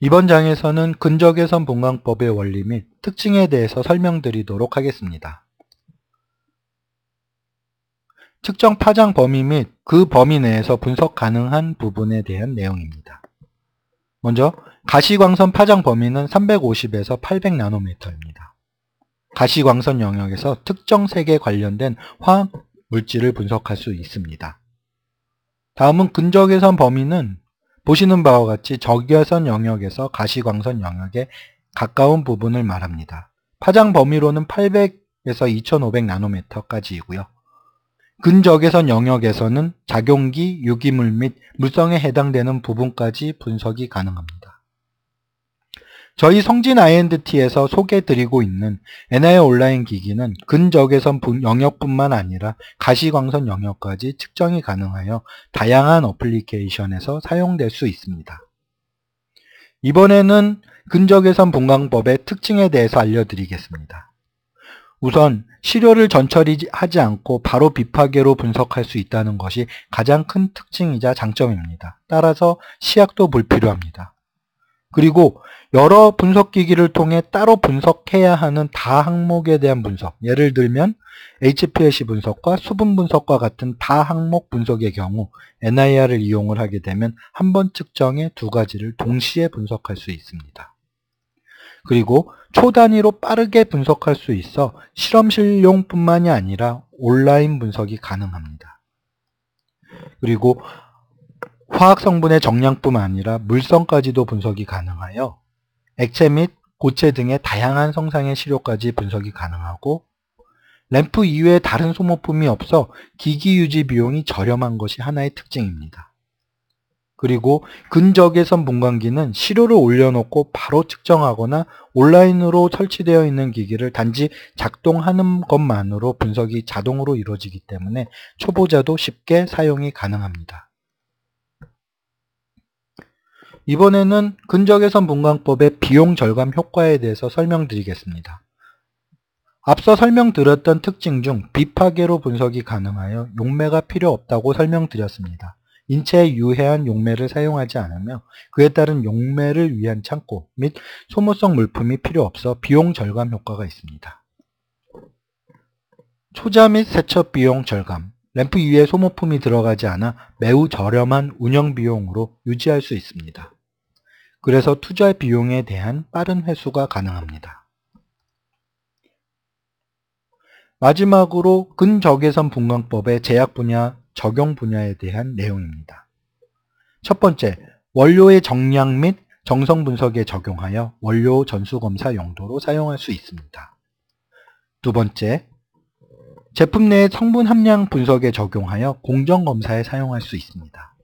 이번 장에서는 근적외선 분광법의 원리 및 특징에 대해서 설명드리도록 하겠습니다. 특정 파장 범위 및 그 범위 내에서 분석 가능한 부분에 대한 내용입니다. 먼저 가시광선 파장 범위는 350에서 800나노미터입니다. 가시광선 영역에서 특정 색에 관련된 화학 물질을 분석할 수 있습니다. 다음은 근적외선 범위는 보시는 바와 같이 적외선 영역에서 가시광선 영역에 가까운 부분을 말합니다. 파장 범위로는 800에서 2500 나노미터까지이고요. 근적외선 영역에서는 작용기, 유기물 및 물성에 해당되는 부분까지 분석이 가능합니다. 저희 성진 I&T에서 소개드리고 있는 NIO 온라인 기기는 근적외선 영역뿐만 아니라 가시광선 영역까지 측정이 가능하여 다양한 어플리케이션에서 사용될 수 있습니다. 이번에는 근적외선 분광법의 특징에 대해서 알려드리겠습니다. 우선 시료를 전처리하지 않고 바로 비파계로 분석할 수 있다는 것이 가장 큰 특징이자 장점입니다. 따라서 시약도 불필요합니다. 그리고 여러 분석기기를 통해 따로 분석해야 하는 다 항목에 대한 분석, 예를 들면 HPLC 분석과 수분 분석과 같은 다 항목 분석의 경우 NIR을 이용을 하게 되면 한 번 측정의 두 가지를 동시에 분석할 수 있습니다. 그리고 초단위로 빠르게 분석할 수 있어 실험실용 뿐만이 아니라 온라인 분석이 가능합니다. 그리고 화학 성분의 정량뿐만 아니라 물성까지도 분석이 가능하여 액체 및 고체 등의 다양한 성상의 시료까지 분석이 가능하고 램프 이외에 다른 소모품이 없어 기기 유지 비용이 저렴한 것이 하나의 특징입니다. 그리고 근적외선 분광기는 시료를 올려놓고 바로 측정하거나 온라인으로 설치되어 있는 기기를 단지 작동하는 것만으로 분석이 자동으로 이루어지기 때문에 초보자도 쉽게 사용이 가능합니다. 이번에는 근적외선 분광법의 비용 절감 효과에 대해서 설명드리겠습니다. 앞서 설명드렸던 특징 중 비파계로 분석이 가능하여 용매가 필요 없다고 설명드렸습니다. 인체에 유해한 용매를 사용하지 않으며 그에 따른 용매를 위한 창고 및 소모성 물품이 필요 없어 비용 절감 효과가 있습니다. 초자 및 세척 비용 절감 램프 위에 소모품이 들어가지 않아 매우 저렴한 운영 비용으로 유지할 수 있습니다. 그래서 투자 비용에 대한 빠른 회수가 가능합니다. 마지막으로 근적외선 분광법의 제약 분야 적용 분야에 대한 내용입니다. 첫 번째, 원료의 정량 및 정성 분석에 적용하여 원료 전수검사 용도로 사용할 수 있습니다. 두 번째, 제품 내의 성분 함량 분석에 적용하여 공정검사에 사용할 수 있습니다.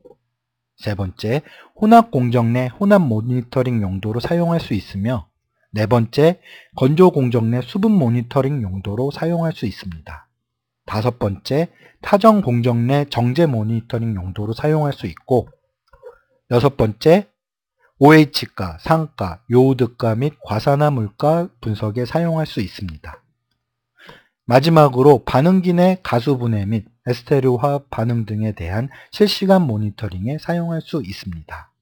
세 번째, 혼합 공정 내 혼합 모니터링 용도로 사용할 수 있으며 네 번째, 건조 공정 내 수분 모니터링 용도로 사용할 수 있습니다. 다섯 번째, 타정 공정 내 정제 모니터링 용도로 사용할 수 있고 여섯 번째, OH가, 상가, 요오드가 및 과산화 물가 분석에 사용할 수 있습니다. 마지막으로 반응기 내 가수 분해 및 에스테르 화합 반응 등에 대한 실시간 모니터링에 사용할 수 있습니다.